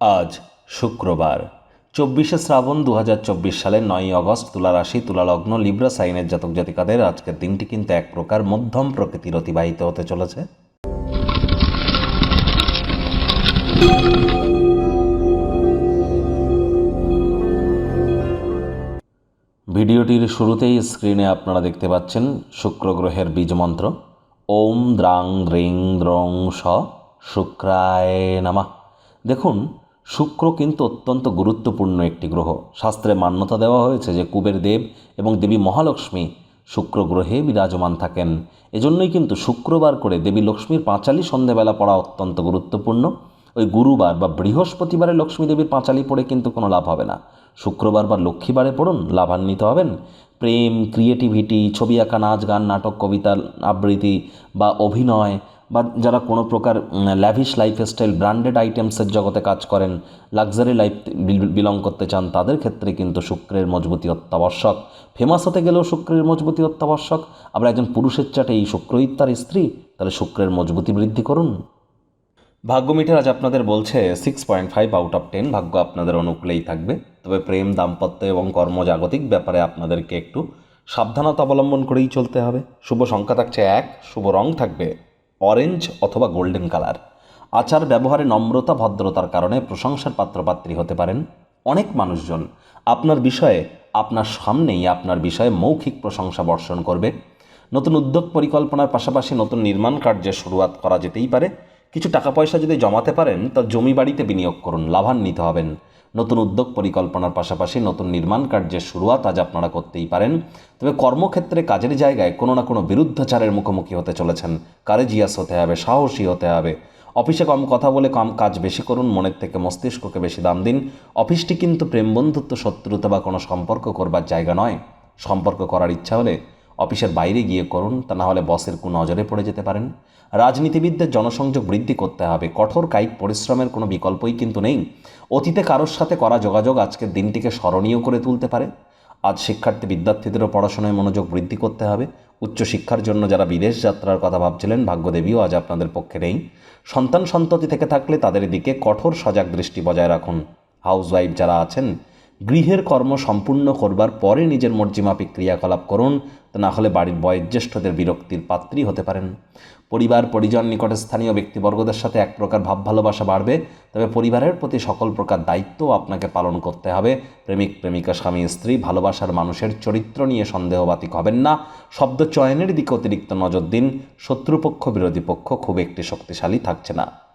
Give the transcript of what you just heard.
আজ শুক্রবার। চব্বিশে শ্রাবণ দু হাজার চব্বিশ সালের নয়ই অগস্ট তুলা রাশি, তুলা লিব্রা, সাইনের জাতক জাতিকাদের আজকের দিনটি কিন্তু এক প্রকার মধ্যম প্রকৃতির অতিবাহিত হতে চলেছে। ভিডিওটির শুরুতেই স্ক্রিনে আপনারা দেখতে পাচ্ছেন শুক্র গ্রহের বীজমন্ত্র ওম দ্রাং দ্রিং দ্রং স শুক্রায়, নামা। দেখুন শুক্র কিন্তু অত্যন্ত গুরুত্বপূর্ণ একটি গ্রহ। শাস্ত্রে মান্যতা দেওয়া হয়েছে যে কুবের দেব এবং দেবী মহালক্ষ্মী শুক্র গ্রহে বিরাজমান থাকেন। এজন্যই কিন্তু শুক্রবার করে দেবী লক্ষ্মীর পাঁচালি সন্ধেবেলা পড়া অত্যন্ত গুরুত্বপূর্ণ। ওই গুরুবার বা বৃহস্পতিবারে লক্ষ্মী দেবীর পাঁচালি পড়ে কিন্তু কোনো লাভ হবে না। শুক্রবার বা লক্ষ্মীবারে পড়ুন, লাভান্বিত হবেন। প্রেম, ক্রিয়েটিভিটি, ছবি আঁকা, নাচ গান, নাটক, কবিতা, আবৃত্তি বা অভিনয় বা যারা কোনো প্রকার ল্যাভিশ লাইফস্টাইল ব্র্যান্ডেড আইটেমসের জগতে কাজ করেন লাক্সারি লাইফ বিলং করতে চান, তাদের ক্ষেত্রে কিন্তু শুক্রের মজবুতি অত্যাবশ্যক। ফেমাস হতে গেলেও শুক্রের মজবুতি অত্যাবশ্যক। আবার একজন পুরুষের চাটে এই শুক্রই তার স্ত্রী, তাহলে শুক্রের মজবুতি বৃদ্ধি করুন। ভাগ্য মিটার আজ আপনাদের বলছে six point five out of ten ভাগ্য আপনাদের অনুকূলেই থাকবে। তবে প্রেম, দাম্পত্য এবং কর্মজাগতিক ব্যাপারে আপনাদেরকে একটু সাবধানতা অবলম্বন করেই চলতে হবে। শুভ সংখ্যা থাকছে এক, শুভ রং থাকবে অরেঞ্জ অথবা গোল্ডেন কালার। আচার ব্যবহারে নম্রতা, ভদ্রতার কারণে প্রশংসার পাত্রপাত্রী হতে পারেন অনেক মানুষজন। আপনার বিষয়ে, আপনার সামনেই আপনার বিষয়ে মৌখিক প্রশংসা বর্ষণ করবে। নতুন উদ্যোগ পরিকল্পনার পাশাপাশি নতুন নির্মাণ কার্যের শুরুয়াত করা যেতেই পারে। কিছু টাকা পয়সা যদি জমাতে পারেন, তা জমি বাড়িতে বিনিয়োগ করুন, লাভান্বিত হবেন। নতুন উদ্যোগ পরিকল্পনার পাশাপাশি নতুন নির্মাণ কার্যের শুরুয়াত আজ আপনারা করতেই পারেন। তবে কর্মক্ষেত্রে কাজের জায়গায় কোনো না কোনো বিরুদ্ধাচারের মুখোমুখি হতে চলেছেন। কারেজিয়াস হতে হবে, সাহসী হতে হবে। অফিসে কম কথা বলে কম কাজ বেশি করুন, মনের থেকে মস্তিষ্ককে বেশি দাম দিন। অফিসটি কিন্তু প্রেম বন্ধুত্ব, শত্রুতা বা কোনো সম্পর্ক করবার জায়গা নয়। সম্পর্ক করার ইচ্ছা হলে অফিসের বাইরে গিয়ে করুন, তা না হলে বসের কু নজরে পড়ে যেতে পারেন। রাজনীতিবিদদের জনসংযোগ বৃদ্ধি করতে হবে। কঠোর কায়িক পরিশ্রমের কোনো বিকল্পই কিন্তু নেই। অতীতে কারোর সাথে করা যোগাযোগ আজকের দিনটিকে স্মরণীয় করে তুলতে পারে। আজ শিক্ষার্থী বিদ্যার্থীদেরও পড়াশোনায় মনোযোগ বৃদ্ধি করতে হবে। উচ্চশিক্ষার জন্য যারা বিদেশ যাত্রার কথা ভাবছিলেন, ভাগ্যদেবীও আজ আপনাদের পক্ষে নেই। সন্তান সন্ততি থেকে থাকলে তাদের দিকে কঠোর সজাগ দৃষ্টি বজায় রাখুন। হাউসওয়াইফ যারা আছেন গৃহের কর্ম সম্পূর্ণ করবার পরে নিজের মর্জিমাফিক ক্রিয়াকলাপ করুন, তা না হলে বাড়ির বয়োজ্যেষ্ঠদের বিরক্তির পাত্রী হতে পারেন। পরিবার, পরিজন, নিকটে স্থানীয় ব্যক্তিবর্গদের সাথে এক প্রকার ভাব ভালোবাসা বাড়বে, তবে পরিবারের প্রতি সকল প্রকার দায়িত্ব আপনাকে পালন করতে হবে। প্রেমিক, প্রেমিকা, স্বামী, স্ত্রী ভালোবাসার মানুষের চরিত্র নিয়ে সন্দেহবাতিক হবেন না। শব্দ চয়নের দিকে অতিরিক্ত নজর দিন। শত্রুপক্ষ, বিরোধী পক্ষ খুব একটি শক্তিশালী থাকছে না।